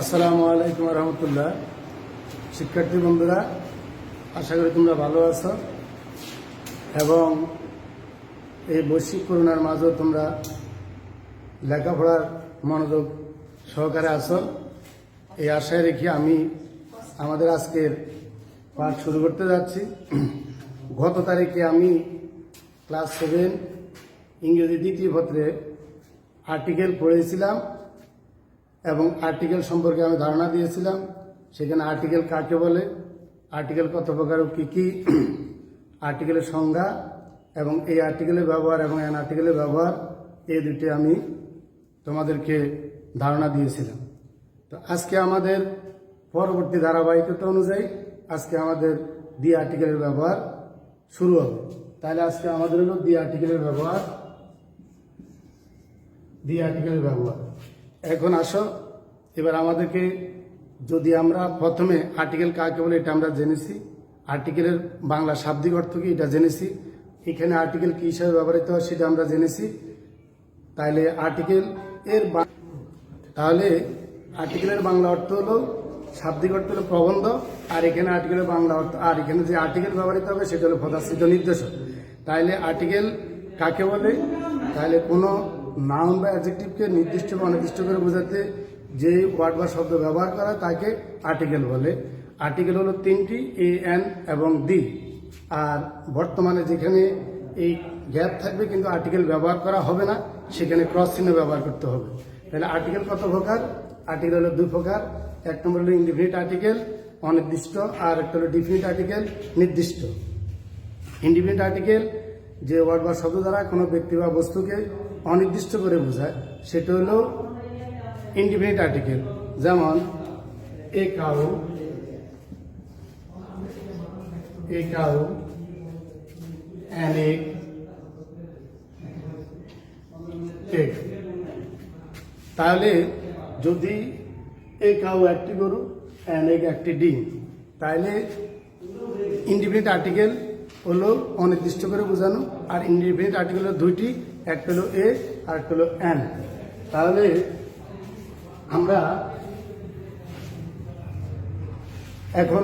আসসালামু আলাইকুম রহমতুল্লাহ। শিক্ষার্থী বন্ধুরা, আশা করি তোমরা ভালো আছো এবং এই বৈশ্বিক করোনার মাঝেও তোমরা লেখাপড়ার মনোযোগ সহকারে আছো। এই আশায় রেখে আমি আমাদের আজকের পাঠ শুরু করতে যাচ্ছি। গত তারিখে আমি ক্লাস সেভেন ইংরেজি দ্বিতীয় পত্রে আর্টিকেল পড়েছিলাম। এবং আর্টিকেল সম্পর্কে আমি ধারণা দিয়েছিলাম। সেখানে আর্টিকেল কাকে বলে? আর্টিকেল কত প্রকার কী কী? আর্টিকেলের সংজ্ঞা এবং এই আর্টিকেলের ব্যবহার এবং এন আর্টিকেলের ব্যবহার, এই দুটি আমি তোমাদেরকে ধারণা দিয়েছিলাম। তো আজকে আমাদের পরবর্তী ধারাবাহিকতা অনুযায়ী আজকে আমাদের দি আর্টিকেলের ব্যবহার শুরু হবে। তাহলে আজকে আমাদের হলো দি আর্টিকেলের ব্যবহার। দি আর্টিকেলের ব্যবহার। এখন আসো। এবার আমাদেরকে যদি আমরা প্রথমে আর্টিকেল কাকে বলে এটা আমরা জেনেছি আর্টিকেলের বাংলা শাব্দিক অর্থ কি এটা জেনেছি। এখানে আর্টিকেল কি হিসাবে ব্যবহৃত হয় সেটা আমরা জেনেছি। তাহলে আর্টিকেল এর তাহলে আর্টিকেলের বাংলা অর্থ হলো শাব্দিক অর্থ হলো প্রবন্ধ, আর এখানে আর্টিকেলের বাংলা অর্থ আর এখানে যে আর্টিকেল ব্যবহৃত হবে সেটা হলো প্রদর্শিত নির্দেশক। তাহলে আর্টিকেল কাকে বলে? তাহলে কোনো নাউন বা অ্যাডজেক্টিভকে নির্দিষ্ট বা অনির্দিষ্ট করে বোঝাতে যে ওয়ার্ড বা শব্দ ব্যবহার করা তাকে আর্টিকেল বলে। আর্টিকেল হলো তিনটি এ এন এবং দি আর বর্তমানে যেখানে এই গ্যাপ থাকবে কিন্তু আর্টিকেল ব্যবহার করা হবে না, সেখানে ক্রস চিহ্ন ব্যবহার করতে হবে। তাহলে আর্টিকেল কত প্রকার? আর্টিকেল হলো দুই প্রকার। এক নম্বর হলো ইনডিফিনিট আর্টিকেল অনির্দিষ্ট। আর একটা হলো ডিফিনিট আর্টিকেল নির্দিষ্ট। ইন্ডিপেন্ডেন্ট আর্টিকেল যে ওয়ার্ড বা শব্দ দ্বারা কোনো ব্যক্তি বা বস্তুকে অনির্দিষ্ট করে বোঝায়, সেটা হলো ইন্ডিপেন্ডেন্ট আর্টিকেল যেমন, a cow a cow an তাহলে, যদি এ কাউ একটি গরু, অ্যান এগ একটি ডিম, তাহলে ইন্ডিপেন্ডেন্ট আর্টিকেল হলো অনির্দিষ্ট করে বোঝানো, আর ইন্ডিপেন্ডেন্ট আর্টিকেল হলো দুইটি, একটা হলো এ আর একটা হলো এন তাহলে আমরা এখন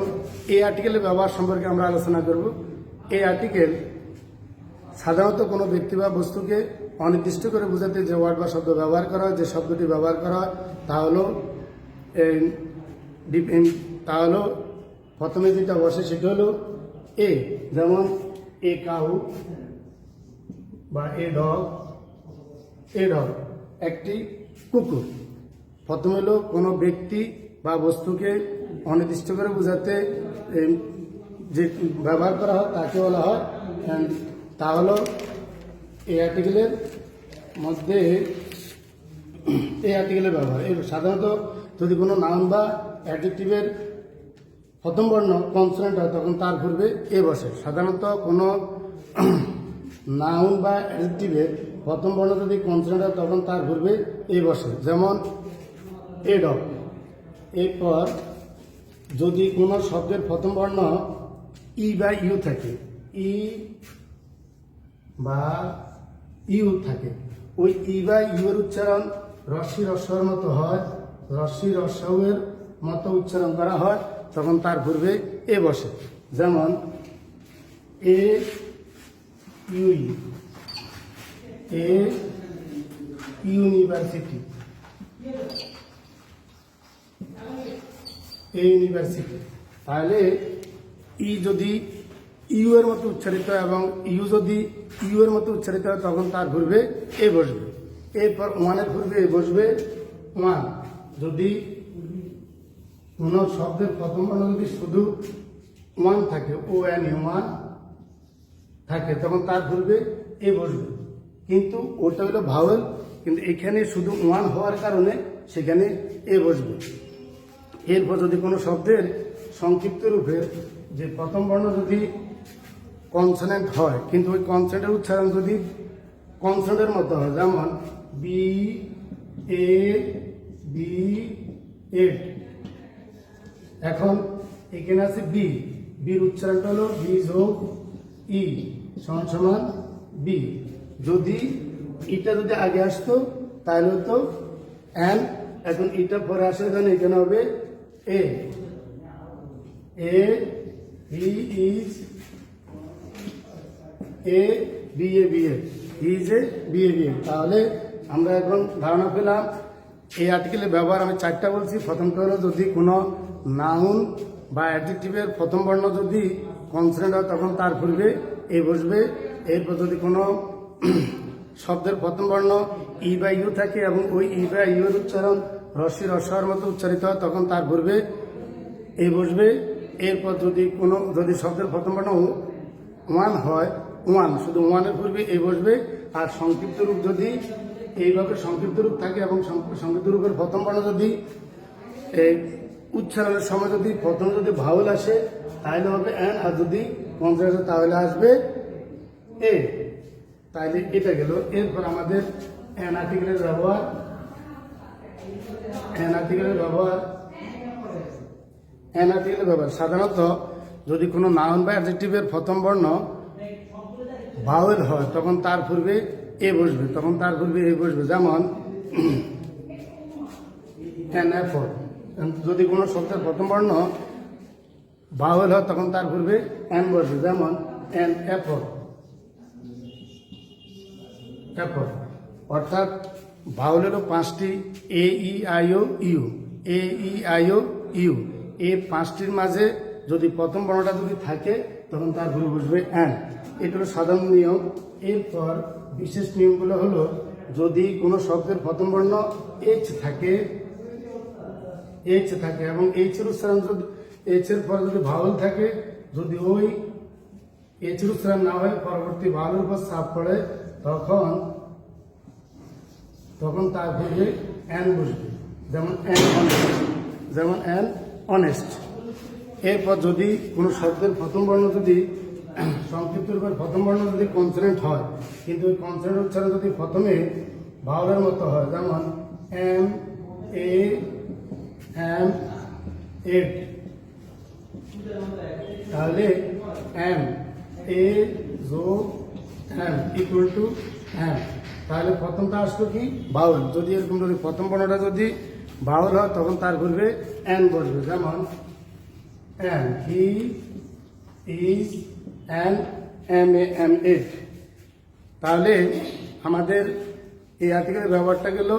এই আর্টিকেলের ব্যবহার সম্পর্কে আমরা আলোচনা করব। এই আর্টিকেল সাধারণত কোনো ব্যক্তি বা বস্তুকে অনির্দিষ্ট করে বোঝাতে যে ওয়ার্ড বা শব্দ ব্যবহার করা হয়, যে শব্দটি ব্যবহার করা হয়, তা হলো তা হলো প্রথমে যেটা বসে সেটা হলো এ যেমন এ কাউ বা এ ডগ এ ডগ একটি কুকুর। প্রথম হলো কোনো ব্যক্তি বা বস্তুকে অনির্দিষ্ট করে বোঝাতে যে ব্যবহার করা হয় তাকে বলা হয় তা হলো এই আর্টিকেলের মধ্যে এই আর্টিকেলের ব্যবহার। সাধারণত যদি কোনো নাউন বা অ্যাডজেক্টিভের প্রথম বর্ণ কনসোনেন্ট হয় তখন তার পূর্বে এ বসে। সাধারণত কোনো নাউন বা অ্যাডজেক্টিভের প্রথম বর্ণ যদি কনসোনেন্ট হয় তখন তার পূর্বে এ বসে। যেমন এ ডগ এরপর যদি কোনো শব্দের প্রথম বর্ণ ই বা ইউ থাকে, ই বা ইউ থাকে, ওই ই বা ইউ এর উচ্চারণ রশ্মি রস্বর মতো হয়, রশ্মি রস্যের মতো উচ্চারণ করা হয়। তখন তার পূর্বে এ বসে। যেমন এ ইউই, এ ইউনিভার্সিটি এ ইউনিভার্সিটি। তাহলে ই যদি ইউ এর মতো উচ্চারিত হয় এবং ইউ যদি ইউ এর মতো উচ্চারিত হয়, তখন তার পূর্বে এ বসবে। এরপর ওয়ানের পূর্বে এ বসবে ওয়ান। যদি কোন শব্দের প্রথম বর্ণ যদি শুধু ওয়ান থাকে ও এন ওয়ান থাকে, তখন তার পূর্বে এ বসবে। কিন্তু ওটা হলো ভাওয়েল কিন্তু এখানে শুধু ওয়ান হওয়ার কারণে সেখানে এ বসবে। এরপর যদি কোনো শব্দের সংক্ষিপ্ত রূপে যে প্রথম বর্ণ যদি কনসোনেন্ট হয়, কিন্তু ওই কনসোনেন্টের উচ্চারণ যদি কনসোনেন্টের মতো হয়, যেমন বি এ বি এ এখন এখানে আছে বি বির উচ্চারণটা হলো বি যোগ ই সমান সমান বি যদি এটা যদি আগে আসতো, তাহলে হতো অ্যান এখন এটা পরে আসে এখানে এখানে হবে A A is A B A B A is A B A B A তাহলে আমরা এখন ধারণা পেলাম, এই আর্টিকেলের ব্যবহার আমি চারটা বলছি। প্রথমটা হলো যদি কোনো নাউন বা অ্যাডজেক্টিভের প্রথম বর্ণ যদি কনসেন্ট হয়, তখন তার পূর্বে এ বসবে। এরপর যদি কোনো শব্দের প্রথম বর্ণ ই বা ইউ থাকে এবং ওই ই বা ইউ এর উচ্চারণ রস্যি রস্যর মতো উচ্চারিত হয়, তখন তার পূর্বে এ বসবে। এরপর যদি কোনো, যদি শব্দের প্রথম বর্ণ ওয়ান হয়, ওয়ান, শুধু ওয়ানের পূর্বে এ বসবে। আর সংক্ষিপ্ত রূপ যদি এইভাবে সংক্ষিপ্ত রূপ থাকে এবং সংক্ষিপ্ত রূপের প্রথম বর্ণ যদি উচ্চারণের সময় যদি প্রথম যদি ভাউল আসে, তাহলে হবে অ্যান আর যদি মন্ত্র আসে, তাহলে আসবে এ। তাহলে এটা গেল। এরপর আমাদের অ্যান আর্টিকেলের ব্যবহার। অ্যান আর্টিকেলের ব্যবহার। অ্যান আর্টিকেলের ব্যবহার। সাধারণত যদি কোনো নাউন বা অ্যাডজেক্টিভের প্রথম বর্ণ ভাওয়েল হয়, তখন তার পূর্বে এ বসবে, তখন তার পূর্বে এ বসবে। যেমন অ্যান অ্যাপল যদি কোনো শব্দের প্রথম বর্ণ ভাওয়েল হয়, তখন তার পূর্বে অ্যান বসবে। যেমন অ্যান অ্যাপল অ্যাপল অর্থাৎ ভাওলেরও পাঁচটি এ, ই আইও you. A, E IO you. এই পাঁচটির মাঝে যদি প্রথম বর্ণটা যদি থাকে, তখন তার ঘুরে বসবে অ্যান এটা হলো সাধারণ নিয়ম। এরপর বিশেষ নিয়মগুলো হলো, যদি কোনো শব্দের প্রথম বর্ণ এইচ থাকে এইচ থাকে এবং এইচের উচ্চারণ যদি এইচের পরে যদি ভাওয়াল থাকে, যদি ওই এইচের উচ্চারণ না হয়, পরবর্তী ভাওয়ালের উপর চাপ পড়ে, তখন তখন তার পূর্বে অ্যান বসবে। যেমন অনেস্ট যেমন অ্যান অনেস্ট এরপর যদি কোনো শব্দের প্রথম বর্ণ যদি, সংক্ষিপ্ত রূপের প্রথম বর্ণ যদি কনসোনেন্ট হয়, কিন্তু ওই কনসোনেন্ট উচ্চারণ যদি প্রথমে ভাওয়ালের মতো হয়, যেমন এম এ এম এট তাহলে এম এ জো এম ইকুয়াল টু এম তাহলে প্রথমটা আসলো কি? বাউল। যদি এরকম যদি প্রথম বর্ণটা যদি বাউল হয়, তখন তার পূর্বে এন বসবে। যেমন an he is an M A M at তাহলে আমাদের এই আর্টিকেলের ব্যবহারটা গেল,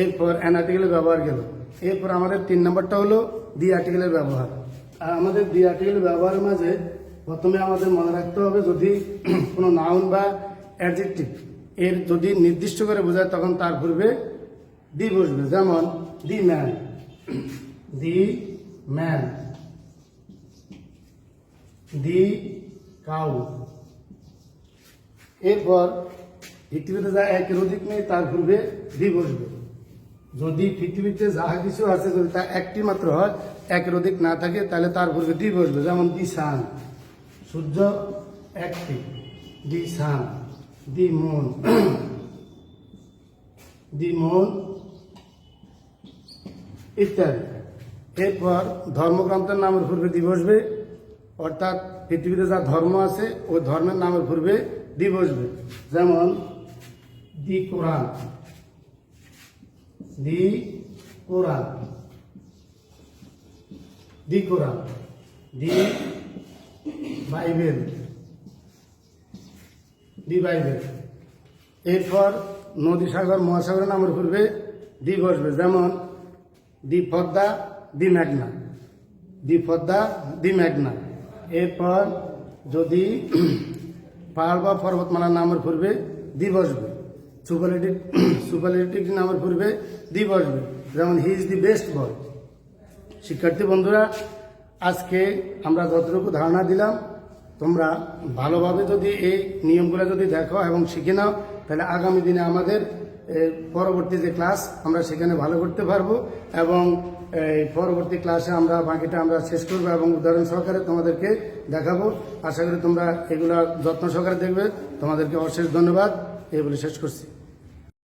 এরপর অ্যান আর্টিকেলের ব্যবহার গেল। এরপর আমাদের তিন নম্বরটা হলো দি আর্টিকেলের ব্যবহার। আর আমাদের দি আর্টিকেলের ব্যবহারের মাঝে প্রথমে আমাদের মনে রাখতে হবে যদি কোনো নাউন বা অ্যাডজেক্টিভ এর যদি নির্দিষ্ট করে বোঝায় তখন তার পূর্বে দি বসবে। যেমন the man the man the cow এরপর পৃথিবীতে যা একের অধিক নেই, তার পূর্বে দি বসবে। যদি পৃথিবীতে যাহা কিছু আছে যদি তা একটি মাত্র হয় একের অধিক না থাকে, তাহলে তার পূর্বে দি বসবে। যেমন দি সান, সূর্য একটি, দি সান, দি মন। দি মন ইত্যাদি। এরপর ধর্মগ্রন্থের নামের পূর্বে দি বসবে, অর্থাৎ পৃথিবীতে যা ধর্ম আছে, ওই ধর্মের নামের পূর্বে দি বসবে। যেমন দি কোরআন। দি কোরআন দি কোরআন বাইবেল। দি বাইবেল। এরপর নদী সাগর, মহাসাগরের নামের পূর্বে দি বসবে যেমন, দি পদ্মা, দি মেঘনা দি পদ্মা, দি মেঘনা এরপর যদি পাহাড় বা পর্বতমালার নামের পূর্বে দি বসবে সুপারলেটিভ সুপারলেটিভ নামের পূর্বে দি বসবে যেমন he is the best boy. শিক্ষার্থী বন্ধুরা, আজকে আমরা যতটুকু ধারণা দিলাম, তোমরা ভালোভাবে যদি এই নিয়মগুলো যদি দেখো এবং শিখে নাও, তাহলে আগামী দিনে আমাদের পরবর্তী যে ক্লাস, আমরা সেখানে ভালো করতে পারব এবং পরবর্তী ক্লাসে আমরা বাকিটা আমরা শেষ করব এবং উদাহরণ সহকারে তোমাদেরকে দেখাবো। আশা করি তোমরা এগুলা যত্ন সহকারে দেখবে। তোমাদেরকে অশেষ ধন্যবাদ। এই বলে শেষ করছি।